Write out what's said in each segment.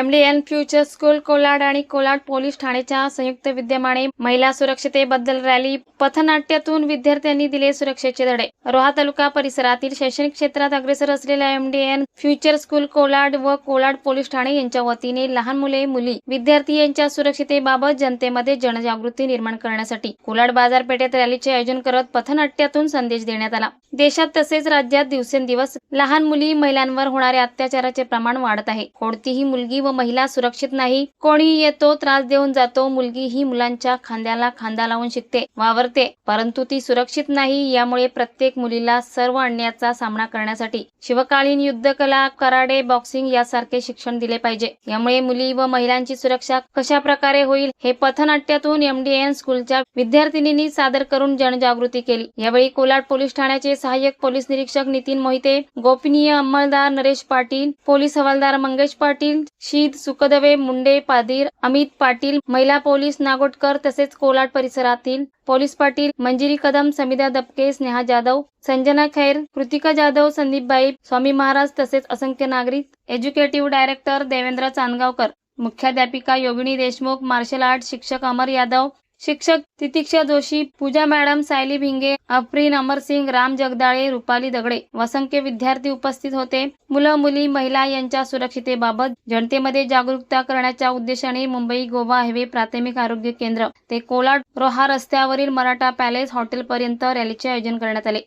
एमडीएन future school Kolad आणि Kolad police ठाण्याच्या संयुक्त विद्यमाने महिला सुरक्षतेबद्दल रॅली पथनाट्यातून विद्यार्थ्यांनी दिले सुरक्षेचे धडे. रोहा तालुका परिसरातील शैक्षणिक क्षेत्रात अग्रेसर असलेल्या एमडीएन फ्युचर स्कूल कोलाड व कोलाड पोलीस ठाणे यांच्या वतीने लहान मुले मुली विद्यार्थी यांच्या सुरक्षतेबाबत जनतेमध्ये जनजागृती निर्माण करण्यासाठी कोलाड बाजारपेठेत रॅलीचे आयोजन करत पथनाट्यातून संदेश देण्यात आला. देशात तसेच राज्यात दिवसेंदिवस लहान मुली महिलांवर होणाऱ्या अत्याचाराचे प्रमाण वाढत आहे. कोणतीही मुलगी व महिला सुरक्षित नाही. कोणी येतो त्रास देऊन जातो. मुलगी ही मुलांच्या खांद्याला खांदा लावून शिकते वावरते. परंतु ती सुरक्षित नाही यामुळे प्रत्येक मुलीला सर्व अन्यायाचा सामना करण्यासाठी शिवकालीन युद्धकला कराडे बॉक्सिंग यासारखे शिक्षण दिले पाहिजे. यामुळे मुली व महिलांची सुरक्षा कशा प्रकारे होईल हे पथनाट्यातून एमडीएन स्कूलच्या विद्यार्थिनींनी सादर करून जनजागृती केली. यावेळी कोलाड पोलीस ठाण्याचे सहाय्यक पोलीस निरीक्षक नितीन मोहिते गोपनीय अंमलदार नरेश पाटील पोलीस हवालदार मंगेश पाटील शीद सुखदवे मुंडे पादीर अमित पाटील महिला पोलीस नागोटकर तसेच कोलाड परिसरातील पोलीस पाटील मंजिरी कदम समिधा दबके स्नेहा जाधव संजना खैर कृतिका जाधव संदीप बाई स्वामी महाराज तसेच असंख्य नागरिक एज्युकेटिव्ह डायरेक्टर देवेंद्र चांदगावकर मुख्याध्यापिका योगिनी देशमुख मार्शल आर्ट शिक्षक अमर यादव शिक्षक तितिक्षा जोशी पूजा मॅडम सायली भिंगे अफरीन अमरसिंग राम जगदाळे रुपाली दगडे व असंख्य विद्यार्थी उपस्थित होते. मुलं मुली महिला यांच्या सुरक्षितेबाबत जनतेमध्ये जागरूकता करण्याच्या उद्देशाने मुंबई गोवा हायवे प्राथमिक आरोग्य केंद्र ते कोलाड रोहा रस्त्यावरील मराठा पॅलेस हॉटेल पर्यंत रॅलीचे आयोजन करण्यात आले.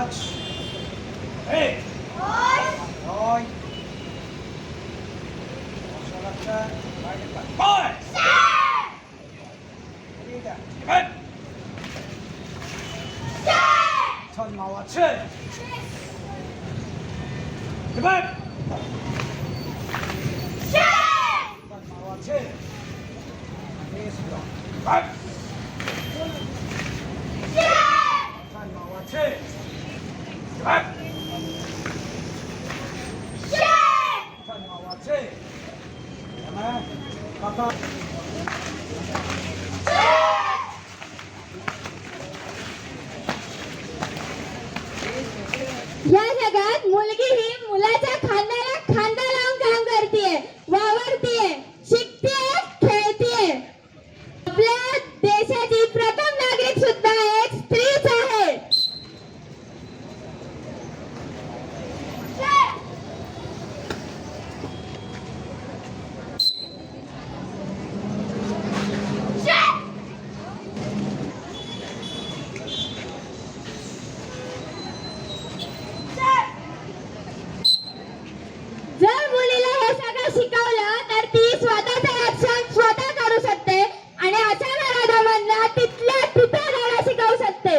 Watch. Eight. Watch. Nine. Watch your left hand. Right and back. Five. Seven. Read that. Seven. Seven. Turn my watch. Six. Seven. या जगात मुलगी ही मुलाच्या खांद्याला खांदा लावून काम करते वावरतीये शिकतेय खेळतीये आपल्या देशाची प्रथम नागरिक सुद्धा एक स्त्रीच आहे जर मुलीला हे सगळं शिकवलं तर ती स्वतःचं रक्षण स्वतः करू शकते आणि अचानक अधमांना तिथल्या तिथे राहायला शिकवू शकते